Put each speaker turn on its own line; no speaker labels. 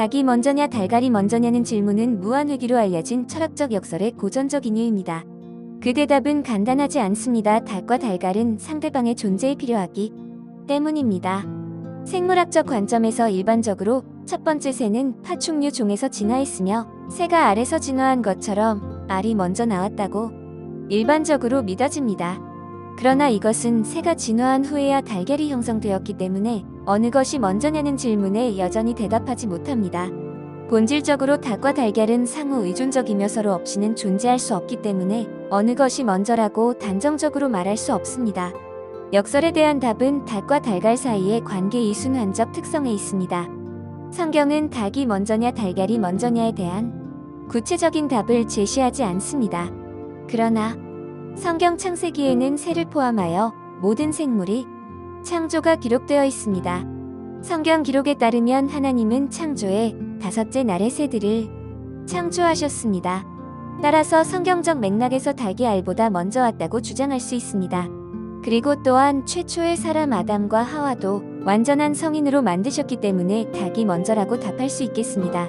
닭이 먼저냐 달걀이 먼저냐는 질문은 무한회귀로 알려진 철학적 역설의 고전적 인유입니다. 그 대답은 간단하지 않습니다. 닭과 달걀은 상대방의 존재에 필요하기 때문입니다. 생물학적 관점에서 일반적으로 첫 번째 새는 파충류 종에서 진화했으며 새가 알에서 진화한 것처럼 알이 먼저 나왔다고 일반적으로 믿어집니다. 그러나 이것은 새가 진화한 후에야 달걀이 형성되었기 때문에 어느 것이 먼저냐는 질문에 여전히 대답하지 못합니다. 본질적으로 닭과 달걀은 상호 의존적이며 서로 없이는 존재할 수 없기 때문에 어느 것이 먼저라고 단정적으로 말할 수 없습니다. 역설에 대한 답은 닭과 달걀 사이의 관계 이순환적 특성에 있습니다. 성경은 닭이 먼저냐 달걀이 먼저냐에 대한 구체적인 답을 제시하지 않습니다. 그러나 성경 창세기에는 새를 포함하여 모든 생물이 창조가 기록되어 있습니다. 성경 기록에 따르면 하나님은 창조의 다섯째 날에 새들을 창조하셨습니다. 따라서 성경적 맥락에서 닭이 알보다 먼저 왔다고 주장할 수 있습니다. 그리고 또한 최초의 사람 아담과 하와도 완전한 성인으로 만드셨기 때문에 닭이 먼저라고 답할 수 있겠습니다.